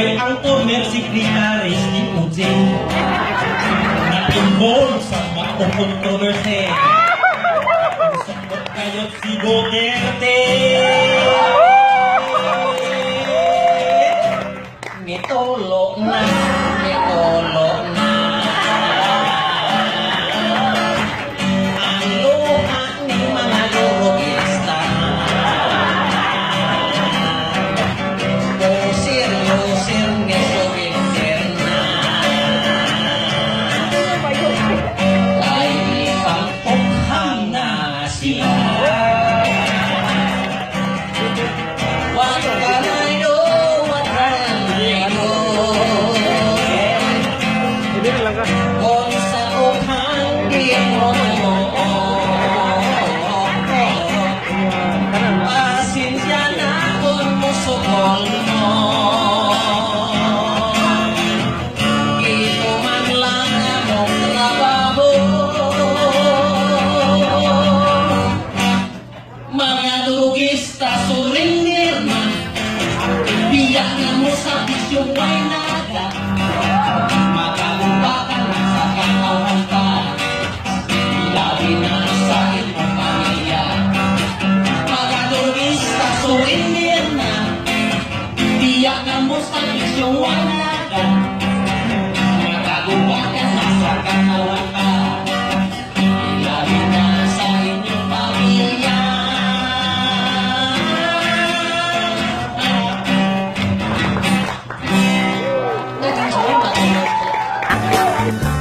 kay ang former secretary ni Putin na involved sa mga controversy. Sumot kayo si Duterte. Metolo na, metolo na. lang ka. Pasensya na kung musukol mo Ito man lang among trabaho Mga lugista suring nirma Biyak na mo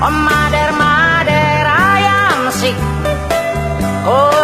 Om mader mader ayam sik. Oh